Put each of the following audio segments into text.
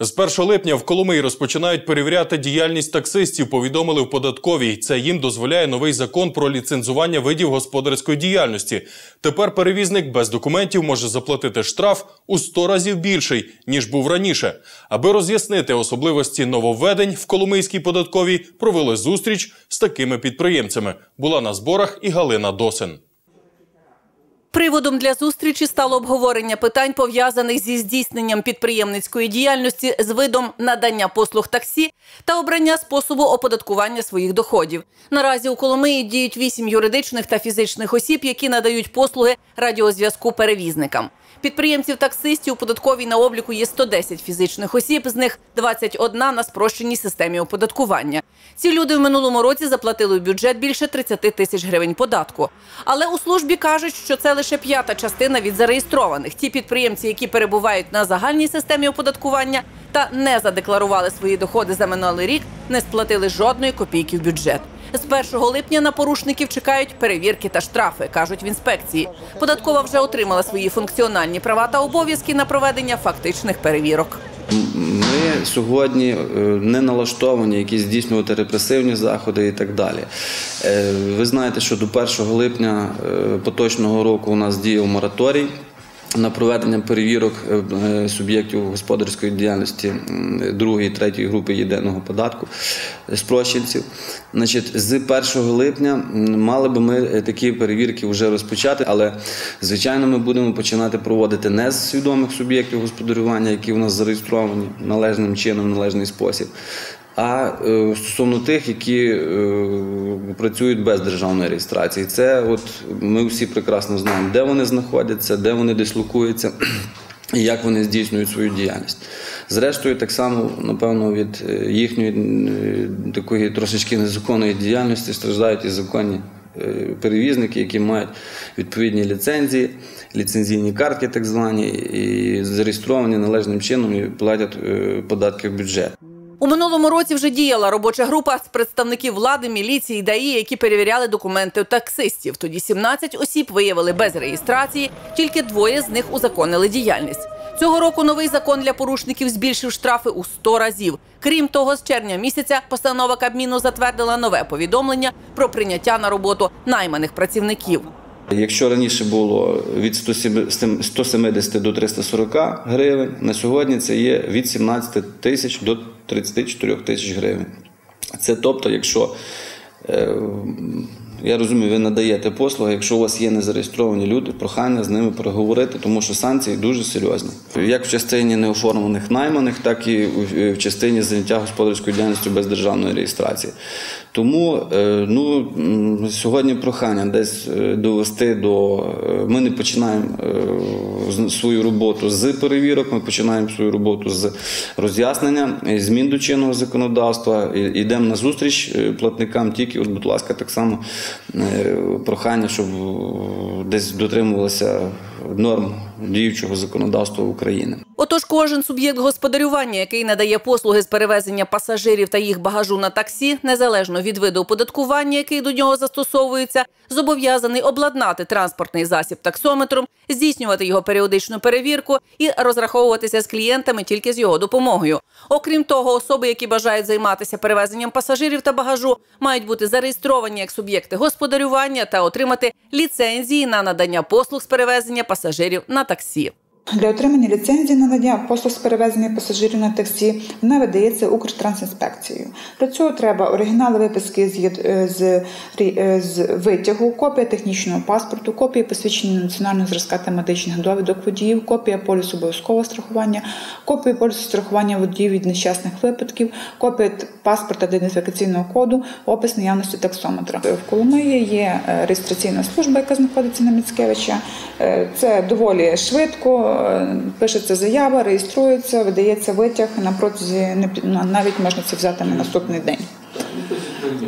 З 1 липня в Коломиї розпочинають перевіряти діяльність таксистів. Повідомили в податковій. Це їм дозволяє новий закон про ліцензування видів господарської діяльності. Тепер перевізник без документів може заплатити штраф у 100 разів більший ніж був раніше. Аби роз'яснити особливості нововведень в Коломийській податковій, провели зустріч з такими підприємцями. Була на зборах і Галина Досин. Приводом для зустрічі стало обговорення питань, пов'язаних зі здійсненням підприємницької діяльності з видом надання послуг таксі та обрання способу оподаткування своїх доходів. Наразі у Коломиї діють вісім юридичних та фізичних осіб, які надають послуги радіозв'язку перевізникам. Підприємців таксистів у податковій на обліку є 110 фізичних осіб, з них 21 на спрощеній системі оподаткування. Ці люди в минулому році заплатили в бюджет більше 30 тисяч гривень податку. Але у службі кажуть, що це лише п'ята частина від зареєстрованих. Ті підприємці, які перебувають на загальній системі оподаткування та не задекларували свої доходи за минулий рік, не сплатили жодної копійки в бюджет. З 1 липня на порушників чекають перевірки та штрафи, кажуть в інспекції. Податкова вже отримала свої функціональні права та обов'язки на проведення фактичних перевірок. Ми сьогодні е, не налаштовані якісь здійснювати репресивні заходи і так далі. Е, ви знаєте, що до 1 липня е, поточного року у нас діяв мораторій на проведення перевірок е, е, суб'єктів господарської діяльності другої, третьої групи єдиного податку е, спрощенців. Значить, з 1 липня мали би ми такі перевірки вже розпочати, але звичайно ми будемо починати проводити не з свідомих суб'єктів господарювання, які у нас зареєстровані належним чином, належний спосіб а е, стосовно тих, які е, працюють без державної реєстрації. Це от ми всі прекрасно знаємо, де вони знаходяться, де вони дислокуються. І як вони здійснюють свою діяльність. Зрештою, так само, напевно, від е, їхньої такої трошечки незаконної діяльності страждають і законні перевізники, які мають відповідні ліцензії, ліцензійні картки, так звані, і зареєстровані належним чином і платять податки в бюджет. У минулому році вже діяла робоча група з представників влади, міліції, ДАІ, які перевіряли документи таксистів. Тоді 17 осіб виявили без реєстрації, тільки двоє з них узаконили діяльність. Цього року новий закон для порушників збільшив штрафи у 100 разів. Крім того, з червня місяця постанова Кабміну затвердила нове повідомлення про прийняття на роботу найманих працівників. Якщо раніше було від 170 до 340 гривень, на сьогодні це є від 17 тисяч до 34 тисяч гривень. Це тобто, якщо е, я розумію, ви надаєте послуги. Якщо у вас є незареєстровані люди, прохання з ними переговорити, тому що санкції дуже серйозні. Як в частині неоформлених найманих, так і в частині заняття господарською діяльністю без державної реєстрації. Тому е, ну, сьогодні прохання десь е, довести до. Е, ми не починаємо свою роботу з перевірок, ми починаємо свою роботу з роз'яснення, змін до чинного законодавства. Йдемо на зустріч платникам, тільки, от, будь ласка, так само прохання, щоб десь дотримувалися норм діючого законодавства України. Отож, кожен суб'єкт господарювання, який надає послуги з перевезення пасажирів та їх багажу на таксі, незалежно від виду оподаткування, який до нього застосовується, зобов'язаний обладнати транспортний засіб таксометром, здійснювати його періодичну перевірку і розраховуватися з клієнтами тільки з його допомогою. Окрім того, особи, які бажають займатися перевезенням пасажирів та багажу, мають бути зареєстровані як суб'єкти господарювання та отримати ліцензії на надання послуг з перевезення пасажирів на таксі. Для отримання ліцензії на надання послуг з перевезення пасажирів на таксі вона видається Укртрансінспекцією. Для цього треба оригінали виписки з з, е, з витягу, копія технічного паспорту, копія посвідчення національного зразка та медичних довідок водіїв, копія полісу обов'язкового страхування, копія полісу страхування водіїв від нещасних випадків, копія паспорта ідентифікаційного коду, опис наявності таксометра. В Коломиї є е, реєстраційна служба, яка знаходиться на Міцкевича. Е, це доволі швидко пишеться заява, реєструється, видається витяг на протязі навіть можна це взяти на наступний день.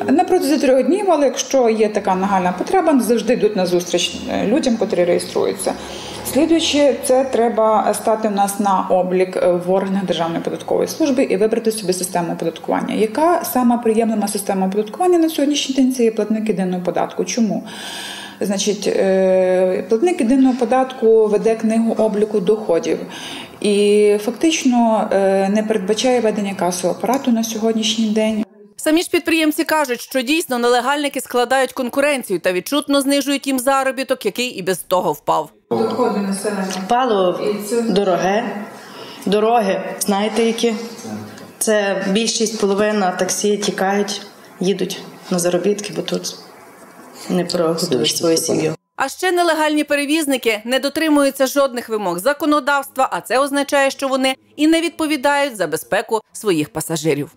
На протязі трьох днів, але якщо є така нагальна потреба, завжди йдуть на зустріч е, людям, котрі реєструються. Слідуючи, це треба стати в нас на облік е, в органах Державної податкової служби і вибрати собі систему оподаткування. Яка сама приємлива система оподаткування на сьогоднішній день це є платник єдиного податку? Чому? Значить, е, платник єдиного податку веде книгу обліку доходів. і фактично е, не передбачає ведення касового апарату на сьогоднішній день. Самі ж підприємці кажуть, що дійсно нелегальники складають конкуренцію та відчутно знижують їм заробіток, який і без того впав. Доходи населення. Паливо дороге, дороги, знаєте які? Це більшість половина таксі тікають, їдуть на заробітки, бо тут не прогодуєш свою сім'ю. А ще нелегальні перевізники не дотримуються жодних вимог законодавства, а це означає, що вони і не відповідають за безпеку своїх пасажирів.